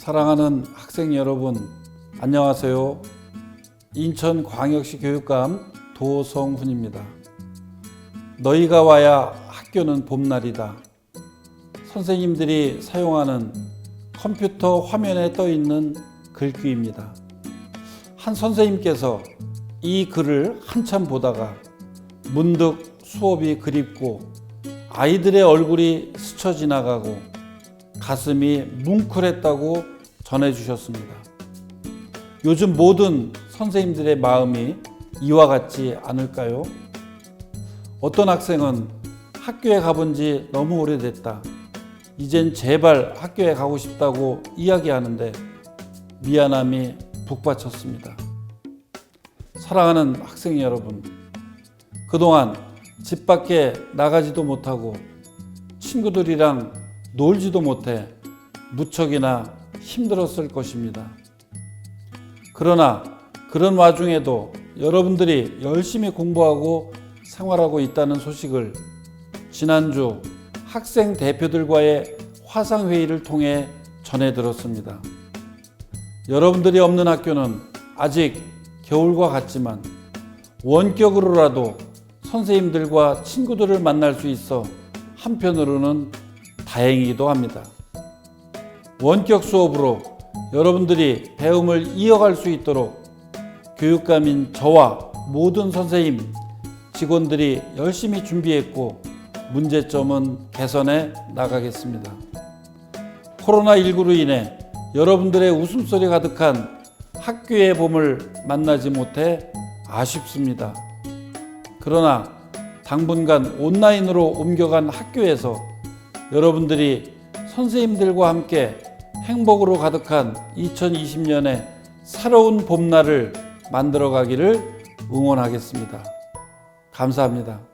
사랑하는 학생 여러분, 안녕하세요. 인천광역시 교육감 도성훈입니다. 너희가 와야 학교는 봄날이다. 선생님들이 사용하는 컴퓨터 화면에 떠 있는 글귀입니다. 한 선생님께서 이 글을 한참 보다가 문득 수업이 그립고 아이들의 얼굴이 스쳐 지나가고 가슴이 뭉클했다고 전해주셨습니다. 요즘 모든 선생님들의 마음이 이와 같지 않을까요? 어떤 학생은 학교에 가본 지 너무 오래됐다. 이젠 제발 학교에 가고 싶다고 이야기하는데 미안함이 북받쳤습니다. 사랑하는 학생 여러분, 그동안 집 밖에 나가지도 못하고 친구들이랑 놀지도 못해 무척이나 힘들었을 것입니다. 그러나 그런 와중에도 여러분들이 열심히 공부하고 생활하고 있다는 소식을 지난주 학생 대표들과의 화상회의를 통해 전해 들었습니다. 여러분들이 없는 학교는 아직 겨울과 같지만 원격으로라도 선생님들과 친구들을 만날 수 있어 한편으로는 다행이기도 합니다. 원격 수업으로 여러분들이 배움을 이어갈 수 있도록 교육감인 저와 모든 선생님, 직원들이 열심히 준비했고 문제점은 개선해 나가겠습니다. 코로나19로 인해 여러분들의 웃음소리 가득한 학교의 봄을 만나지 못해 아쉽습니다. 그러나 당분간 온라인으로 옮겨간 학교에서 여러분들이 선생님들과 함께 행복으로 가득한 2020년의 새로운 봄날을 만들어 가기를 응원하겠습니다. 감사합니다.